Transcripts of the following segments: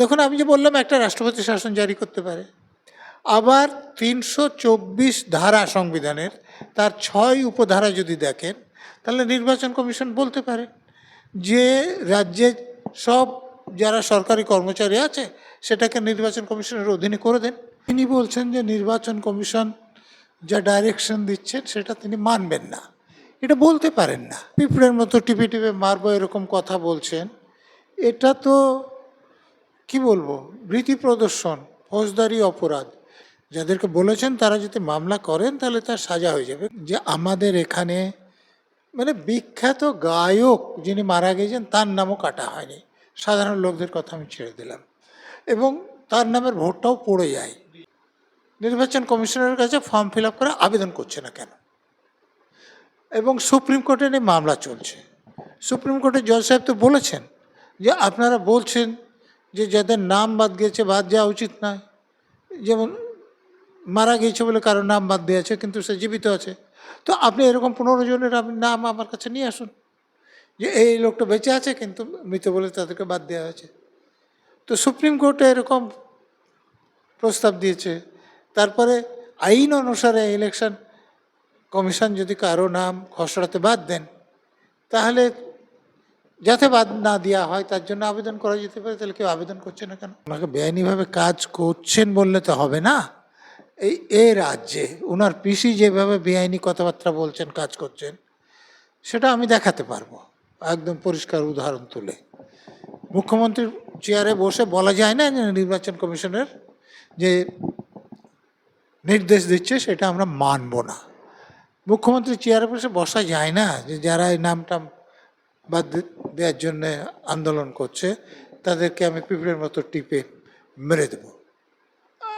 দেখুন, আমি যে বললাম একটা রাষ্ট্রপতি শাসন জারি করতে পারে, আবার তিনশো চব্বিশ ধারা সংবিধানের তার ছয় উপধারা যদি দেখেন, তাহলে নির্বাচন কমিশন বলতে পারে যে রাজ্যে সব যারা সরকারি কর্মচারী আছে, সেটাকে নির্বাচন কমিশনের অধীনে করে দেন। তিনি বলছেন যে নির্বাচন কমিশন যা ডাইরেকশন দিচ্ছেন, সেটা তিনি মানবেন না। এটা বলতে পারেন না। পিঁপড়ের মতো টিপে টিপে মারবো এরকম কথা বলছেন। এটা তো কি বলব? রীতি প্রদর্শন, ফৌজদারি অপরাধ। যাদেরকে বলেছেন তারা যদি মামলা করেন তাহলে তার সাজা হয়ে যাবে। যে আমাদের এখানে মানে বিখ্যাত গায়ক যিনি মারা গেছেন, তার নামও কাটা হয়নি। সাধারণ লোকদের কথা আমি ছেড়ে দিলাম। এবং তার নামের ভোটটাও পড়ে যায়। নির্বাচন কমিশনের কাছে ফর্ম ফিল আপ করে আবেদন করছে না কেন? এবং সুপ্রিম কোর্টে নিয়ে মামলা চলছে। সুপ্রিম কোর্টের জজ সাহেব তো বলেছেন যে আপনারা বলছেন যে যাদের নাম বাদ গিয়েছে, বাদ যাওয়া উচিত নয়। যেমন মারা গিয়েছে বলে কারও নাম বাদ দিয়েছে কিন্তু সে জীবিত আছে। তো আপনি এরকম পনেরো জনের আপনি নাম আমার কাছে নিয়ে আসুন। যে এই লোকটা বেঁচে আছে, কিন্তু মৃত বলে তাদেরকে বাদ দেওয়া হয়েছে। তো সুপ্রিম কোর্টে এরকম প্রস্তাব দিয়েছে। তারপরে আইন অনুসারে ইলেকশন কমিশন যদি কারও নাম খসড়াতে বাদ দেন, তাহলে যাতে বাদ না দেওয়া হয়, তার জন্য আবেদন করা যেতে পারে। তাহলে কেউ আবেদন করছে না কেন? ওনাকে বেআইনিভাবে কাজ করছেন বললে তো হবে না। এই, এ রাজ্যে ওনার পিসি যেভাবে বেআইনি কথাবার্তা বলছেন, কাজ করছেন, সেটা আমি দেখাতে পারব। একদম পরিষ্কার উদাহরণ তুলে। মুখ্যমন্ত্রীর চেয়ারে বসে বলা যায় না যে নির্বাচন কমিশনের যে নির্দেশ দিচ্ছে, সেটা আমরা মানব না। মুখ্যমন্ত্রী চেয়ারে বসে বসা যায় না যে যারা এই নামটা দে- দেওয়ার জন্য আন্দোলন করছে, তাদেরকে আমি পিঁপড়ের মতো টিপে মেরে দেব।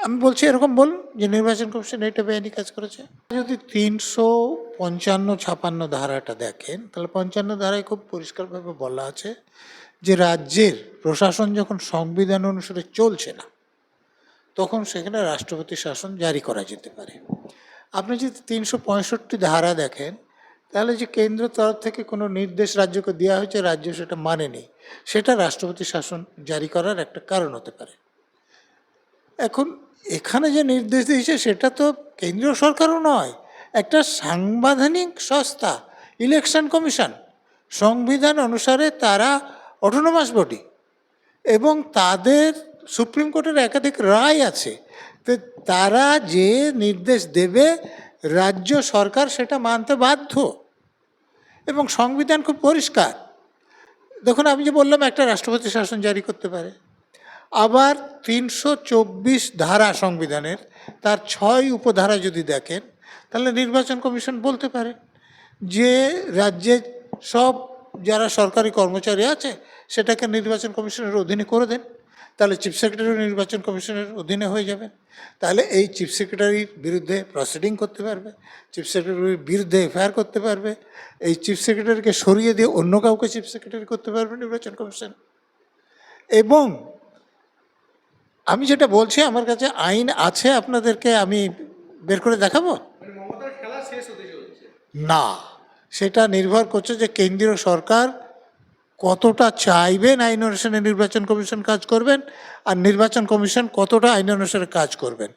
আমি বলছি এরকম বলুন যে নির্বাচন কমিশন এটা বেআইনি কাজ করেছে। যদি তিনশো পঞ্চান্ন ছাপান্ন ধারাটা দেখেন, তাহলে পঞ্চান্ন ধারায় খুব পরিষ্কারভাবে বলা আছে যে রাজ্যের প্রশাসন যখন সংবিধান অনুসারে চলছে না, তখন সেখানে রাষ্ট্রপতি শাসন জারি করা যেতে পারে। আপনি যদি তিনশো পঁয়ষট্টি ধারা দেখেন তাহলে যে কেন্দ্র তরফ থেকে কোনো নির্দেশ রাজ্যকে দেওয়া হয়েছে, রাজ্য সেটা মানেনি। সেটা রাষ্ট্রপতি শাসন জারি করার একটা কারণ হতে পারে। এখন এখানে যে নির্দেশ দিয়েছে, সেটা তো কেন্দ্রীয় সরকারও নয়, একটা সাংবিধানিক সংস্থা, ইলেকশন কমিশন। সংবিধান অনুসারে তারা অটোনোমাস বডি এবং তাদের সুপ্রিম কোর্টের একাধিক রায় আছে। তো তারা যে নির্দেশ দেবে, রাজ্য সরকার সেটা মানতে বাধ্য। এবং সংবিধান খুব পরিষ্কার। দেখুন, আমি যে বললাম, একটা রাষ্ট্রপতি শাসন জারি করতে পারে। আবার তিনশো চব্বিশ ধারা সংবিধানের তার ছয় উপধারা যদি দেখেন, তাহলে নির্বাচন কমিশন বলতে পারে যে রাজ্যে সব যারা সরকারি কর্মচারী আছে, সেটাকে নির্বাচন কমিশনের অধীনে করে দেন। তাহলে চিফ সেক্রেটারি নির্বাচন কমিশনের অধীনে হয়ে যাবে। তাহলে এই চিফ সেক্রেটারির বিরুদ্ধে প্রসিডিং করতে পারবে চিফ সেক্রেটারির বিরুদ্ধে এফআইআর করতে পারবে এই চিফ সেক্রেটারিকে সরিয়ে দিয়ে অন্য কাউকে চিফ সেক্রেটারি করতে পারবে নির্বাচন কমিশন এবং আমি যেটা বলছি আমার কাছে আইন আছে আপনাদেরকে আমি বের করে দেখাবো? মানে না সেটা নির্ভর করছে যে কেন্দ্রীয় সরকার কতটা চাইবেন আইন অনুসারে নির্বাচন কমিশন কাজ করবেন? আর নির্বাচন কমিশন কতটা আইন অনুসারে কাজ করবেন?